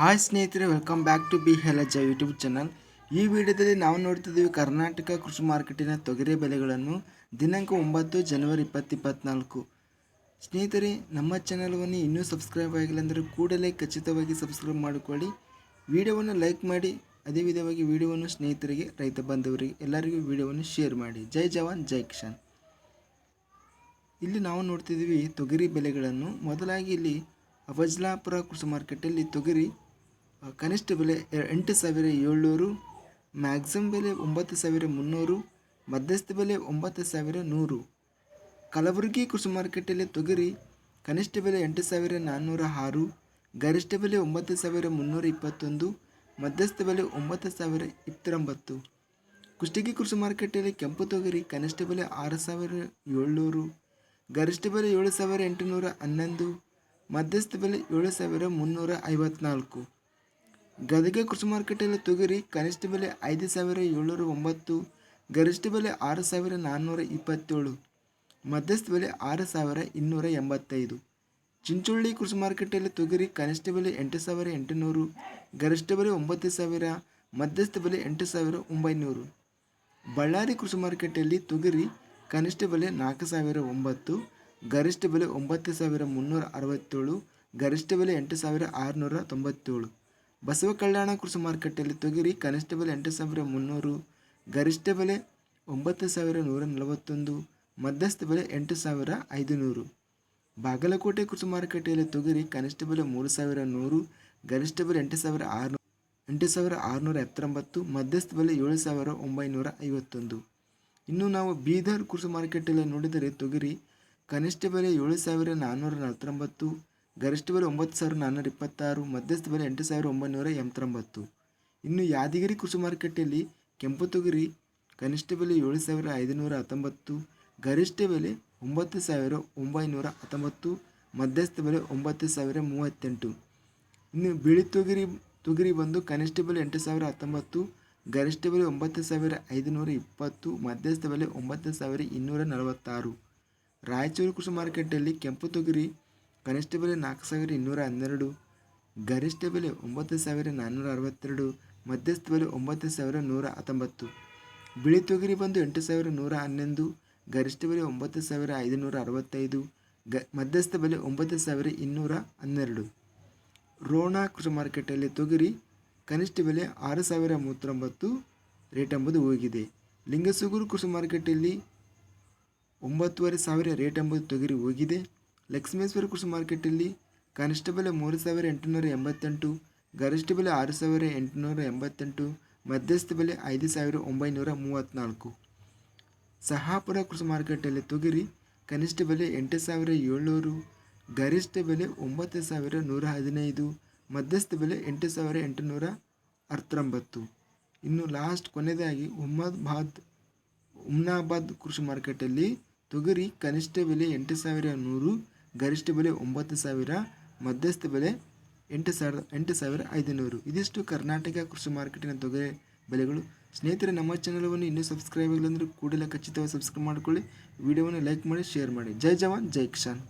Hi ಸ್ನೇಹಿತರೆ welcome back to B ಹೆಲಜ YouTube channel ಈ ವಿಡಿಯೋದಲ್ಲಿ ನಾವು ನೋಡ್ತಿದ್ದೀವಿ ಕರ್ನಾಟಕ ಕೃಷಿ ಮಾರ್ಕೆಟಿನ ತೊಗರಿ ಬೆಲೆಗಳನ್ನು ದಿನಾಂಕ ಒಂಬತ್ತು ಜನವರಿ ಇಪ್ಪತ್ತು ಇಪ್ಪತ್ತ್ನಾಲ್ಕು ಸ್ನೇಹಿತರೆ, ನಮ್ಮ ಚಾನಲ್ವನ್ನು ಇನ್ನೂ ಸಬ್ಸ್ಕ್ರೈಬ್ ಆಗಿಲ್ಲ ಅಂದರೆ ಕೂಡಲೇ ಖಚಿತವಾಗಿ ಸಬ್ಸ್ಕ್ರೈಬ್ ಮಾಡಿಕೊಳ್ಳಿ. ವಿಡಿಯೋವನ್ನು ಲೈಕ್ ಮಾಡಿ, ಅದೇ ವಿಧವಾಗಿ ವಿಡಿಯೋವನ್ನು ಸ್ನೇಹಿತರಿಗೆ, ರೈತ ಬಾಂಧವರಿಗೆ, ಎಲ್ಲರಿಗೂ ವಿಡಿಯೋವನ್ನು ಶೇರ್ ಮಾಡಿ. ಜೈ ಜವಾನ್, ಜೈ ಕಿಶಾನ್ ಇಲ್ಲಿ ನಾವು ನೋಡ್ತಿದ್ದೀವಿ ತೊಗರಿ ಬೆಲೆಗಳನ್ನು. ಮೊದಲಾಗಿ ಇಲ್ಲಿ ಅಫಜ್ಲಾಪುರ ಕೃಷಿ ಮಾರ್ಕೆಟಲ್ಲಿ ತೊಗರಿ ಕನಿಷ್ಠ ಬೆಲೆ ಎಂಟು ಸಾವಿರ ಏಳ್ನೂರು ಮ್ಯಾಕ್ಸಿಮಮ್ ಬೆಲೆ ಒಂಬತ್ತು ಸಾವಿರ ಮುನ್ನೂರು, ಮಧ್ಯಸ್ಥ ಬೆಲೆ ಒಂಬತ್ತು ಸಾವಿರ ನೂರು. ಕಲಬುರಗಿ ಕೃಷಿ ಮಾರುಕಟ್ಟೆಯಲ್ಲಿ ತೊಗರಿ ಕನಿಷ್ಠ ಬೆಲೆ ಎಂಟು ಸಾವಿರ ನಾನ್ನೂರ ಆರು, ಗರಿಷ್ಠ ಬೆಲೆ ಒಂಬತ್ತು ಸಾವಿರ ಮುನ್ನೂರ ಇಪ್ಪತ್ತೊಂದು, ಮಧ್ಯಸ್ಥ ಬೆಲೆ ಒಂಬತ್ತು ಸಾವಿರ ಇಪ್ಪತ್ತೊಂಬತ್ತು. ಕುಷ್ಟಗಿ ಕೃಷಿ ಮಾರುಕಟ್ಟೆಯಲ್ಲಿ ಕೆಂಪು ತೊಗರಿ ಕನಿಷ್ಠ ಬೆಲೆ ಆರು ಸಾವಿರ ಏಳ್ನೂರು, ಗರಿಷ್ಠ ಬೆಲೆ ಏಳು ಸಾವಿರ ಎಂಟುನೂರ ಹನ್ನೊಂದು, ಮಧ್ಯಸ್ಥ ಬೆಲೆ ಏಳು ಸಾವಿರ ಮುನ್ನೂರ ಐವತ್ನಾಲ್ಕು. ಗದಗ ಕೃಷಿ ಮಾರ್ಕೆಟಲ್ಲಿ ತೊಗರಿ ಕನಿಷ್ಠ ಬೆಲೆ ಐದು ಸಾವಿರ ಏಳ್ನೂರ ಒಂಬತ್ತು, ಗರಿಷ್ಠ ಬೆಲೆ ಆರು ಸಾವಿರ ನಾನ್ನೂರ ಇಪ್ಪತ್ತೇಳು, ಮಧ್ಯಸ್ಥ ಬೆಲೆ ಆರು ಸಾವಿರ ಇನ್ನೂರ ಎಂಬತ್ತೈದು. ಚಿಂಚೋಳ್ಳಿ ಕೃಷಿ ಮಾರ್ಕೆಟಲ್ಲಿ ತೊಗರಿ ಕನಿಷ್ಠ ಬೆಲೆ ಎಂಟು ಸಾವಿರ ಎಂಟುನೂರು, ಗರಿಷ್ಠ ಬೆಲೆ ಒಂಬತ್ತು ಸಾವಿರ, ಮಧ್ಯಸ್ಥ ಬೆಲೆ ಎಂಟು ಸಾವಿರ ಒಂಬೈನೂರು. ಬಳ್ಳಾರಿ ಕೃಷಿ ಮಾರ್ಕೆಟಲ್ಲಿ ತೊಗರಿ ಕನಿಷ್ಠ ಬೆಲೆ ನಾಲ್ಕು ಸಾವಿರ ಒಂಬತ್ತು, ಗರಿಷ್ಠ ಬೆಲೆ ಒಂಬತ್ತು ಸಾವಿರ ಮುನ್ನೂರ ಅರವತ್ತೇಳು, ಗರಿಷ್ಠ ಬೆಲೆ ಎಂಟು ಸಾವಿರ ಆರುನೂರ ತೊಂಬತ್ತೇಳು. ಬಸವ ಕಲ್ಯಾಣ ಕೃಷಿ ಮಾರುಕಟ್ಟೆಯಲ್ಲಿ ತೊಗರಿ ಕನಿಷ್ಠ ಬೆಲೆ ಎಂಟು ಸಾವಿರ ಮುನ್ನೂರು ಗರಿಷ್ಠ ಬೆಲೆ ಒಂಬತ್ತು ಸಾವಿರ ನೂರ ನಲವತ್ತೊಂದು ಮಧ್ಯಸ್ಥ ಬೆಲೆ ಎಂಟು ಸಾವಿರ ಐದುನೂರು. ಬಾಗಲಕೋಟೆ ಕೃಷಿ ಮಾರುಕಟ್ಟೆಯಲ್ಲಿ ತೊಗರಿ ಕನಿಷ್ಠ ಬೆಲೆ ಮೂರು ಸಾವಿರ ನೂರು ಗರಿಷ್ಠ ಬೆಲೆ ಎಂಟು ಸಾವಿರ ಆರುನೂರು ಎಂಟು ಸಾವಿರ ಆರುನೂರ ಎಪ್ಪತ್ತೊಂಬತ್ತು ಮಧ್ಯಸ್ಥ ಬೆಲೆ ಏಳು ಸಾವಿರ ಒಂಬೈನೂರ ಐವತ್ತೊಂದು. ಇನ್ನು ನಾವು ಬೀದರ್ ಕೃಷಿ ಮಾರುಕಟ್ಟೆಯಲ್ಲಿ ನೋಡಿದರೆ ತೊಗರಿ ಕನಿಷ್ಠ ಬೆಲೆ ಏಳು ಸಾವಿರ ನಾನ್ನೂರ ನಲವತ್ತೊಂಬತ್ತು ಗರಿಷ್ಠ ಬೆಲೆ ಒಂಬತ್ತು ಸಾವಿರ ನಾನ್ನೂರ ಇಪ್ಪತ್ತಾರು, ಮಧ್ಯಸ್ಥ ಬೆಲೆ ಎಂಟು ಸಾವಿರ ಒಂಬೈನೂರ ಎಂಬತ್ತೊಂಬತ್ತು. ಇನ್ನು ಯಾದಗಿರಿ ಕೃಷಿ ಮಾರುಕಟ್ಟೆಯಲ್ಲಿ ಕೆಂಪು ತೊಗರಿ ಕನಿಷ್ಠ ಬೆಲೆ ಏಳು ಸಾವಿರ ಐದುನೂರ ಹತ್ತೊಂಬತ್ತು, ಗರಿಷ್ಠ ಬೆಲೆ ಒಂಬತ್ತು ಸಾವಿರ ಒಂಬೈನೂರ ಹತ್ತೊಂಬತ್ತು, ಮಧ್ಯಸ್ಥ ಬೆಲೆ ಒಂಬತ್ತು ಸಾವಿರ ಮೂವತ್ತೆಂಟು. ಇನ್ನು ಬಿಳಿ ತೊಗರಿ ತೊಗರಿ ಬಂದು ಕನಿಷ್ಠ ಬೆಲೆ ಎಂಟು ಸಾವಿರ ಹತ್ತೊಂಬತ್ತು, ಗರಿಷ್ಠ ಬೆಲೆ ಒಂಬತ್ತು ಸಾವಿರ ಐದುನೂರ ಇಪ್ಪತ್ತು, ಮಧ್ಯಸ್ಥ ಬೆಲೆ ಒಂಬತ್ತು ಸಾವಿರ ಇನ್ನೂರ ನಲವತ್ತಾರು. ರಾಯಚೂರು ಕೃಷಿ ಮಾರುಕಟ್ಟೆಯಲ್ಲಿ ಕೆಂಪು ತೊಗರಿ ಕನಿಷ್ಠ ಬೆಲೆ ನಾಲ್ಕು ಸಾವಿರ ಇನ್ನೂರ ಹನ್ನೆರಡು ಗರಿಷ್ಠ ಬೆಲೆ ಒಂಬತ್ತು ಸಾವಿರ ನಾನ್ನೂರ ಅರವತ್ತೆರಡು, ಮಧ್ಯಸ್ಥ ಬೆಲೆ ಒಂಬತ್ತು ಸಾವಿರ ನೂರ ಹತ್ತೊಂಬತ್ತು. ಬಿಳಿ ತೊಗರಿ ಬಂದು ಎಂಟು ಸಾವಿರ ನೂರ ಹನ್ನೊಂದು, ಗರಿಷ್ಠ ಬೆಲೆ ಒಂಬತ್ತು ಸಾವಿರ ಐದುನೂರ ಅರವತ್ತೈದು, ಗ, ಮಧ್ಯಸ್ಥ ಬೆಲೆ ಒಂಬತ್ತು ಸಾವಿರ ಇನ್ನೂರ ಹನ್ನೆರಡು. ರೋಣ ಕೃಷಿ ಮಾರುಕಟ್ಟೆಯಲ್ಲಿ ತೊಗರಿ ಕನಿಷ್ಠ ಬೆಲೆ ಆರು ಸಾವಿರ ಮೂವತ್ತೊಂಬತ್ತು ರೇಟ್ ಎಂಬುದು ಹೋಗಿದೆ. ಲಿಂಗಸೂಗೂರು ಕೃಷಿ ಮಾರುಕಟ್ಟೆಯಲ್ಲಿ ಒಂಬತ್ತುವರೆ ಸಾವಿರ ರೇಟ್ ಎಂಬುದು ತೊಗರಿ ಹೋಗಿದೆ. ಲಕ್ಷ್ಮೇಶ್ವರ ಕೃಷಿ ಮಾರ್ಕೆಟಲ್ಲಿ ಕನಿಷ್ಠ ಬೆಲೆ ಮೂರು ಸಾವಿರ ಎಂಟುನೂರ ಎಂಬತ್ತೆಂಟು, ಗರಿಷ್ಠ ಬೆಲೆ ಆರು ಸಾವಿರ ಎಂಟುನೂರ ಎಂಬತ್ತೆಂಟು, ಮಧ್ಯಸ್ಥ ಬೆಲೆ ಐದು ಸಾವಿರ ಒಂಬೈನೂರ ಮೂವತ್ತ್ನಾಲ್ಕು. ಸಹಾಪುರ ಕೃಷಿ ಮಾರುಕಟ್ಟೆಯಲ್ಲಿ ತೊಗರಿ, ಕನಿಷ್ಠ ಬೆಲೆ ಎಂಟು ಸಾವಿರ ಏಳ್ನೂರು, ಗರಿಷ್ಠ ಬೆಲೆ ಒಂಬತ್ತು ಸಾವಿರ ನೂರ ಹದಿನೈದು, ಮಧ್ಯಸ್ಥ ಬೆಲೆ ಎಂಟು ಸಾವಿರ ಎಂಟುನೂರ ಹತ್ತೊಂಬತ್ತು ಇನ್ನು ಲಾಸ್ಟ್ ಕೊನೆಯದಾಗಿ ಉಮ್ಮದಾಬಾದ್ ಉಮ್ನಾಬಾದ್ ಕೃಷಿ ಮಾರ್ಕೆಟಲ್ಲಿ ತೊಗರಿ, ಕನಿಷ್ಠ ಬೆಲೆ ಎಂಟು ಸಾವಿರ ನೂರು ಗರಿಷ್ಠ ಬೆಲೆ ಒಂಬತ್ತು ಸಾವಿರ, ಮಧ್ಯಸ್ಥ ಬೆಲೆ ಎಂಟು ಸಾವಿರದ ಎಂಟು ಸಾವಿರ ಐದುನೂರು. ಇದಿಷ್ಟು ಕರ್ನಾಟಕ ಕೃಷಿ ಮಾರ್ಕೆಟಿನ ತೊಗರೆ ಬೆಲೆಗಳು. ಸ್ನೇಹಿತರೆ, ನಮ್ಮ ಚಾನಲನ್ನು ಇನ್ನೂ ಸಬ್ಸ್ಕ್ರೈಬ್ ಆಗಿಲ್ಲ ಅಂದರೆ ಕೂಡಲೇ ಖಚಿತವಾಗಿ ಸಬ್ಸ್ಕ್ರೈಬ್ ಮಾಡಿಕೊಳ್ಳಿ. ವಿಡಿಯೋವನ್ನು ಲೈಕ್ ಮಾಡಿ, ಶೇರ್ ಮಾಡಿ. ಜೈ ಜವಾನ್, ಜೈ ಕಿಶಾನ್